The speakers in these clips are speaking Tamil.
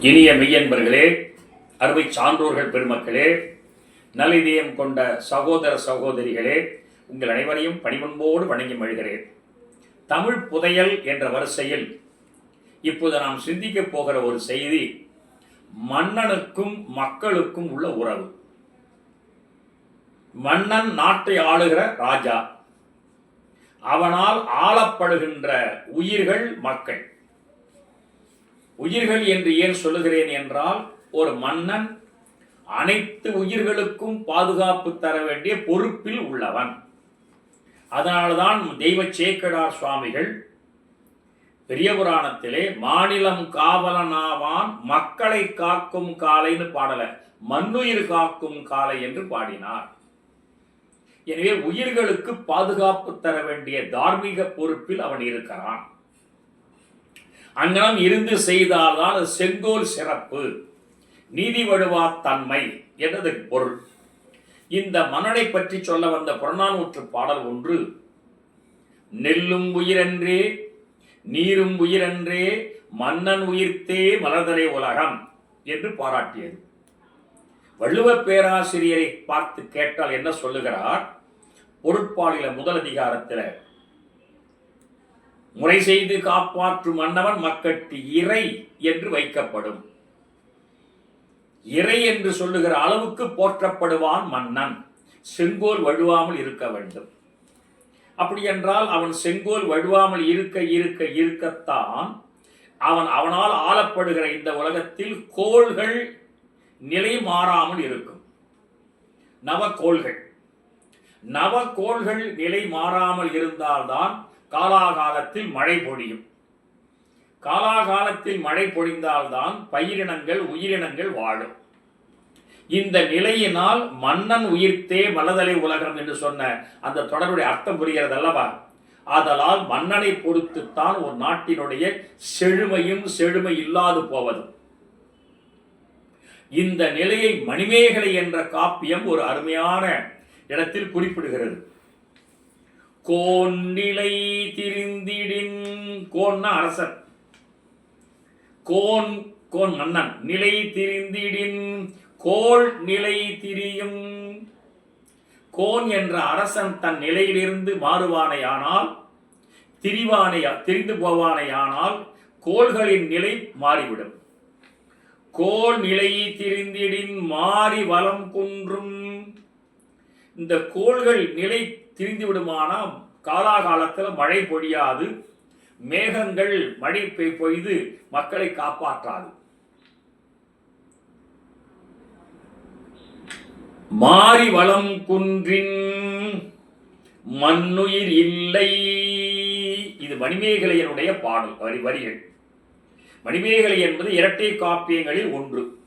இனிய மெய்யன்பர்களே அருமை சான்றோர்கள் பெருமக்களே நல்லிதயம் கொண்ட சகோதர சகோதரிகளே உங்கள் அனைவரையும் பணிவன்போடு வணங்கி மழுகிறேன் தமிழ் புதையல் என்ற வரிசையில் இப்போது நாம் சிந்திக்கப் போகிற ஒரு செய்தி மன்னனுக்கும் மக்களுக்கும் உள்ள உறவு. மன்னன் நாட்டை ஆளுகிற ராஜா. அவனால் ஆளப்படுகின்ற உயிர்கள் மக்கள். உயிர்கள் என்று ஏன் சொல்லுகிறேன் என்றால் ஒரு மன்னன் அனைத்து உயிர்களுக்கும் பாதுகாப்பு தர வேண்டிய பொறுப்பில் உள்ளவன். அதனால்தான் தெய்வ சேக்கடார் சுவாமிகள் பெரிய புராணத்திலே மாநிலம் காவலனாவான் மக்களை காக்கும் காலைன்னு பாடல. மண்ணுயிர் காக்கும் காலை என்று பாடினார். எனவே உயிர்களுக்கு பாதுகாப்பு தர வேண்டிய தார்மீக பொறுப்பில் அவன் இருக்கிறான். அங்கனம் இருந்து செய்தால்தான் அது செங்கோல் சிறப்பு. நீதி வழுவா தன்மை என்றது பொருள். இந்த மன்னனை பற்றி சொல்ல வந்த புறநானூற்று பாடல் ஒன்று நெல்லும் உயிரன்றே நீரும் உயிரன்றே மன்னன் உயிர்த்தே மலர்தலை உலகம் என்று பாராட்டியது. வள்ளுவ பேராசிரியரை பார்த்து கேட்டால் என்ன சொல்லுகிறார்? பொருட்பாலில முதல் அதிகாரத்தில் முறை செய்து காப்பாற்றும் மன்னவன் மக்கட்கு இறை என்று வைக்கப்படும். இறை என்று சொல்லுகிற அளவுக்கு போற்றப்படுவான் மன்னன். செங்கோல் வழுவாமல் இருக்க வேண்டும். அப்படி என்றால் அவன் செங்கோல் வழுவாமல் இருக்க இருக்க இருக்கத்தான் அவன் அவனால் ஆளப்படுகிற இந்த உலகத்தில் கோள்கள் நிலை மாறாமல் இருக்கும். நவக்கோள்கள் நவக்கோள்கள் நிலை மாறாமல் இருந்தால்தான் காலாகாலத்தில் மழை பொழியும். காலாகாலத்தில் மழை பொழிந்தால்தான் பயிரினங்கள் உயிரினங்கள் வாழும். இந்த நிலையினால் மன்னன் உயிர்த்தே மலதலை உலகம் என்று சொன்ன அந்த தொடருடைய அர்த்தம் புரிகிறது அல்லவா ஆதலால் மன்னனை பொறுத்துத்தான் ஒரு நாட்டினுடைய செழுமையும் செழுமை இல்லாது போவதும் இந்த நிலையை மணிமேகலை என்ற காப்பியம் ஒரு அருமையான இடத்தில் குறிப்பிடுகிறது. கோன் நிலை திரிந்திடின் கோன்னா அரசன் கோன் கோன் மன்னன் நிலை திரிந்திடின் கோள் நிலை திரியும். கோன் என்ற அரசன் தன் நிலையிலிருந்து மாறுவானையானால் திரிவானை திரிந்து போவானையானால் கோள்களின் நிலை மாறிவிடும். கோள் நிலை திரிந்திடின் மாறி வளம் குன்றும். இந்த கோள்கள் நிலை திரிந்து விடுமானா காலாகாலத்தில் மழை பொழியாது. மேகங்கள் மழை பொய்து மக்களை காப்பாற்றாது. மாறி வளம் குன்றின் மண்ணுயிர் இல்லை. இது மணிமேகலையனுடைய பாடல் வரி வரிகள். மணிமேகலை என்பது இரட்டை காப்பியங்களில் ஒன்று.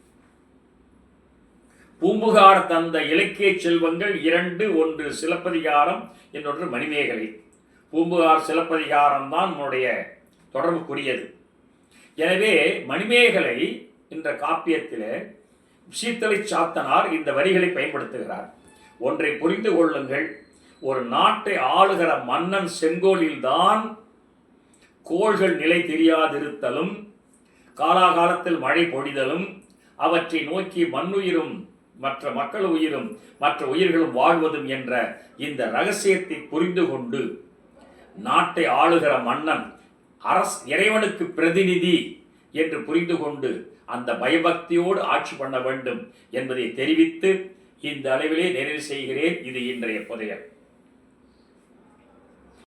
பூம்புகார் தந்த இலக்கிய செல்வங்கள் இரண்டு ஒன்று சிலப்பதிகாரம் இன்னொன்று மணிமேகலை. பூம்புகார் சிலப்பதிகாரம் தான் உன்னுடைய தொடர்புக்குரியது. எனவே மணிமேகலை என்ற காப்பியத்தில் சீத்தலை சாத்தனார் இந்த வரிகளை பயன்படுத்துகிறார். ஒன்றை புரிந்து கொள்ளுங்கள் ஒரு நாட்டை ஆளுகிற மன்னன் செங்கோலில்தான் கோள்கள் நிலை தெரியாதிருத்தலும் காலாகாலத்தில் மழை பொழிதலும் அவற்றை நோக்கி மண்ணுயிரும் மற்ற மக்கள் உயிரும் மற்ற உயிர்களும் வாழ்வதும் என்ற இந்த ரகசியத்தை புரிந்து கொண்டு நாட்டை ஆளுகிற மன்னன் அரசு இறைவனுக்கு பிரதிநிதி என்று புரிந்து கொண்டு அந்த பயபக்தியோடு ஆட்சி பண்ண வேண்டும் என்பதை தெரிவித்து இந்த அளவிலே நிறைவு செய்கிறேன். இது இன்றைய புதையல்.